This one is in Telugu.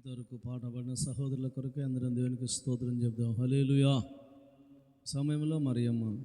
ఇంతవరకు పాట సహోదరుల కొరకు అందరం దేవునికి స్తోత్రం చెప్దాం. హలేలుయా సమయంలో మరియమ్మ.